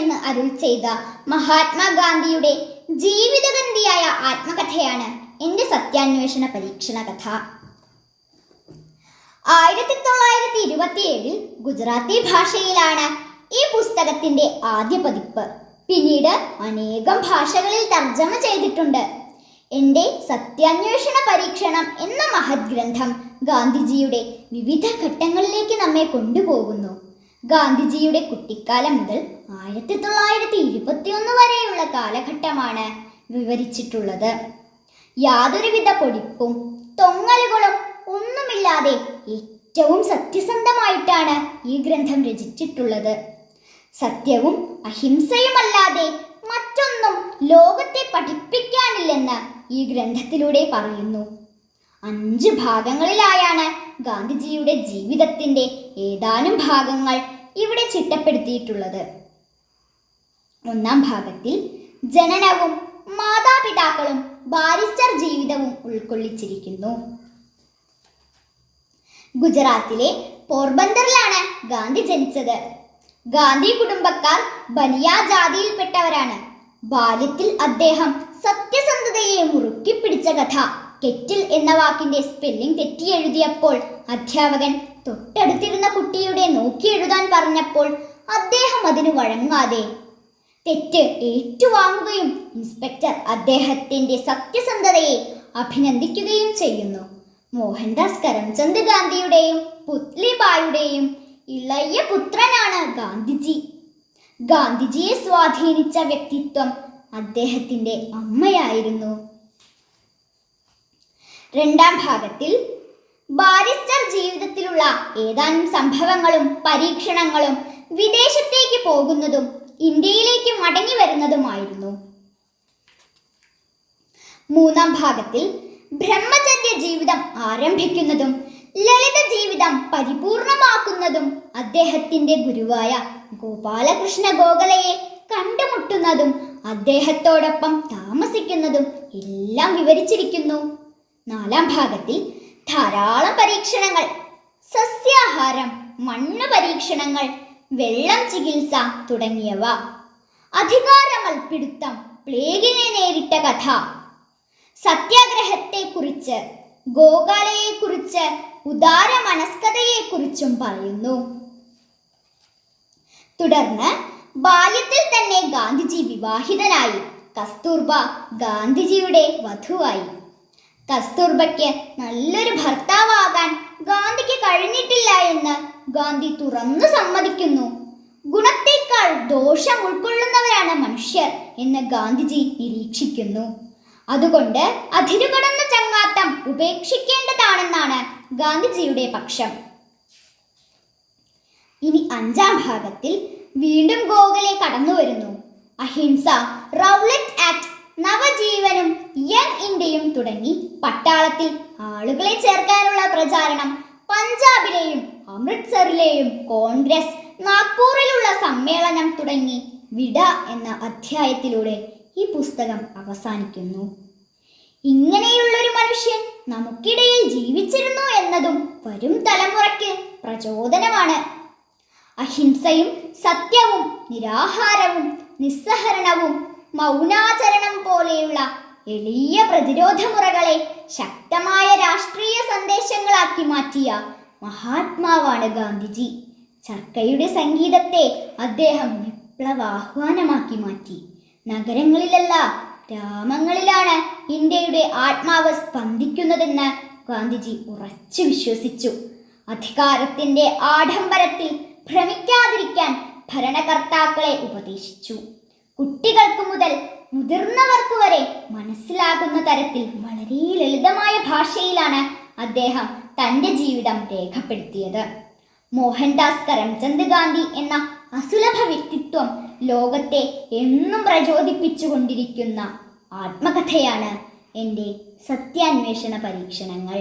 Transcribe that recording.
എന്ന് അരുൾ ചെയ്ത മഹാത്മാഗാന്ധിയുടെ ജീവിതഗന്ധിയായ ആത്മകഥയാണ് എന്റെ സത്യാന്വേഷണ പരീക്ഷണ കഥ. ആയിരത്തി തൊള്ളായിരത്തി ഇരുപത്തിയേഴിൽ ഗുജറാത്തി ഭാഷയിലാണ് ഈ പുസ്തകത്തിന്റെ ആദ്യ പതിപ്പ്. പിന്നീട് അനേകം ഭാഷകളിൽ തർജമ ചെയ്തിട്ടുണ്ട്. എന്റെ സത്യാന്വേഷണ പരീക്ഷണം എന്ന മഹത് ഗ്രന്ഥം ഗാന്ധിജിയുടെ വിവിധ ഘട്ടങ്ങളിലേക്ക് നമ്മെ കൊണ്ടുപോകുന്നു. ഗാന്ധിജിയുടെ കുട്ടിക്കാലം മുതൽ ആയിരത്തി തൊള്ളായിരത്തി ഇരുപത്തിയൊന്ന് വരെയുള്ള കാലഘട്ടമാണ് വിവരിച്ചിട്ടുള്ളത്. യാതൊരുവിധ പൊടിപ്പും തൊങ്ങലുകളും ഒന്നുമില്ലാതെ ഏറ്റവും സത്യസന്ധമായിട്ടാണ് ഈ ഗ്രന്ഥം രചിച്ചിട്ടുള്ളത്. സത്യവും അഹിംസയുമല്ലാതെ മറ്റൊന്നും ലോകത്തെ പഠിപ്പിക്കാനില്ലെന്ന് ഈ ഗ്രന്ഥത്തിലൂടെ പറയുന്നു. അഞ്ച് ഭാഗങ്ങളിലായാണ് ഗാന്ധിജിയുടെ ജീവിതത്തിന്റെ ഏതാനും ഭാഗങ്ങൾ ഇവിടെ ചിട്ടപ്പെടുത്തിയിട്ടുള്ളത്. ഒന്നാം ഭാഗത്തിൽ ജനനവും മാതാപിതാക്കളും ബാരിസ്റ്റർ ജീവിതവും ഉൾക്കൊള്ളിച്ചിരിക്കുന്നു. ഗുജറാത്തിലെ പോർബന്തറിലാണ് ഗാന്ധി ജനിച്ചത്. ഗാന്ധി കുടുംബക്കാർ ബനിയ ജാതിയിൽപ്പെട്ടവരാണ്. ബാല്യത്തിൽ അദ്ദേഹം സത്യസന്ധതയെ മുറുക്കി പിടിച്ച കഥ കെറ്റിൽ എന്ന വാക്കിന്റെ സ്പെല്ലിംഗ് തെറ്റിയെഴുതിയപ്പോൾ അധ്യാപകൻ തൊട്ടടുത്തിരുന്ന കുട്ടിയുടെ നോക്കി എഴുതാൻ പറഞ്ഞപ്പോൾ അദ്ദേഹം അതിന് വഴങ്ങാതെ തെറ്റ് ഏറ്റുവാങ്ങുകയും ഇൻസ്പെക്ടർ അദ്ദേഹത്തിന്റെ സത്യസന്ധതയെ അഭിനന്ദിക്കുകയും ചെയ്യുന്നു. മോഹൻദാസ് കരംചന്ദ് ഗാന്ധിയുടെയും പുത്ലിബായുടെയും ഇളയ പുത്രനാണ് ഗാന്ധിജി. ഗാന്ധിജിയെ സ്വാധീനിച്ച വ്യക്തിത്വം അദ്ദേഹത്തിന്റെ അമ്മയായിരുന്നു. രണ്ടാം ഭാഗത്തിൽ ബാരിസ്റ്റർ ജീവിതത്തിലുള്ള ഏതാനും സംഭവങ്ങളും പരീക്ഷണങ്ങളും വിദേശത്തേക്ക് പോകുന്നതും ഇന്ത്യയിലേക്ക് മടങ്ങി വരുന്നതുമായിരുന്നു. മൂന്നാം ഭാഗത്തിൽ ബ്രഹ്മചര്യ ജീവിതം ആരംഭിക്കുന്നതും ലളിത ജീവിതം പരിപൂർണമാക്കുന്നതും അദ്ദേഹത്തിന്റെ ഗുരുവായ ഗോപാലകൃഷ്ണ ഗോഖലയെ കണ്ടുമുട്ടുന്നതും അദ്ദേഹത്തോടൊപ്പം താമസിക്കുന്നതും എല്ലാം വിവരിച്ചിരിക്കുന്നു. നാലാം ഭാഗത്തിൽ ധാരാളം പരീക്ഷണങ്ങൾ. സസ്യാഹാരം മണ്ണ് പരീക്ഷണങ്ങൾ വെള്ളം ചികിത്സ തുടങ്ങിയവ. അധികാരമൽപിടുത്തം പ്ലേഗിനെ നേരിട്ട കഥ. സത്യാഗ്രഹത്തെക്കുറിച്ച് ഗോകാലയെക്കുറിച്ച് ഉദാര മനസ്കതയെക്കുറിച്ചും പറയുന്നു. തുടർന്ന് ബാല്യത്തിൽ തന്നെ ഗാന്ധിജി വിവാഹിതനായി കസ്തൂർബ ഗാന്ധിജിയുടെ വധുവായി. കസ്തൂർബയ്ക്ക് നല്ലൊരു ഭർത്താവാകാൻ ഗാന്ധിക്ക് കഴിഞ്ഞിട്ടില്ല എന്ന് ഗാന്ധി തുറന്നു സമ്മതിക്കുന്നു. ഗുണത്തേക്കാൾ ദോഷം ഉൾക്കൊള്ളുന്നവരാണ് മനുഷ്യർ എന്ന് ഗാന്ധിജി നിരീക്ഷിക്കുന്നു. അതുകൊണ്ട് അതിരുകടന്ന ചങ്ങാത്തം ഉപേക്ഷിക്കേണ്ടതാണെന്നാണ് ഗാന്ധിജിയുടെ പക്ഷം. ഇനി അഞ്ചാം ഭാഗത്തിൽ വീണ്ടും ഗോഖലെ കടന്നു വരുന്നു അഹിംസ റൗലറ്റ് ആക്ട് നവജീവനും യങ് ഇന്ത്യയും തുടങ്ങി പട്ടാളത്തിൽ ആളുകളെ ചേർക്കാനുള്ള പ്രചാരണം പഞ്ചാബിലെയും അമൃത്സറിലെയും കോൺഗ്രസ് നാഗ്പൂറിലുള്ള സമ്മേളനം തുടങ്ങി വിട എന്ന അധ്യായത്തിലൂടെ ഈ പുസ്തകം അവസാനിക്കുന്നു. ഇങ്ങനെയുള്ളൊരു മനുഷ്യൻ നമുക്കിടയിൽ ജീവിച്ചിരുന്നു എന്നതും വരും തലമുറയ്ക്ക് പ്രചോദനമാണ്. അഹിംസയും സത്യവും നിരാഹാരവും നിസ്സഹരണവും മൗനാചരണം പോലെയുള്ള എളിയ പ്രതിരോധ മുറകളെ ശക്തമായ രാഷ്ട്രീയ സന്ദേശങ്ങളാക്കി മാറ്റിയ മഹാത്മാവാണ് ഗാന്ധിജി. ചർക്കയുടെ സംഗീതത്തെ അദ്ദേഹം വിപ്ലവാഹ്വാനമാക്കി മാറ്റി. നഗരങ്ങളിലല്ല ഗ്രാമങ്ങളിലാണ് ഇന്ത്യയുടെ ആത്മാവ് സ്പന്ദിക്കുന്നതെന്ന് ഗാന്ധിജി ഉറച്ചു വിശ്വസിച്ചു. അധികാരത്തിന്റെ ആഡംബരത്തിൽ ഭ്രമിക്കാതിരിക്കാൻ ഭരണകർത്താക്കളെ ഉപദേശിച്ചു. കുട്ടികൾക്ക് മുതൽ മുതിർന്നവർക്ക് വരെ മനസ്സിലാകുന്ന തരത്തിൽ വളരെ ലളിതമായ ഭാഷയിലാണ് അദ്ദേഹം തന്റെ ജീവിതം രേഖപ്പെടുത്തിയത്. മോഹൻദാസ് കരംചന്ദ് ഗാന്ധി എന്ന അസുലഭ വ്യക്തിത്വം ലോകത്തെ എന്നും പ്രചോദിപ്പിച്ചുകൊണ്ടിരിക്കുന്ന ആത്മകഥയാണ് എന്റെ സത്യാന്വേഷണ പരീക്ഷണങ്ങൾ.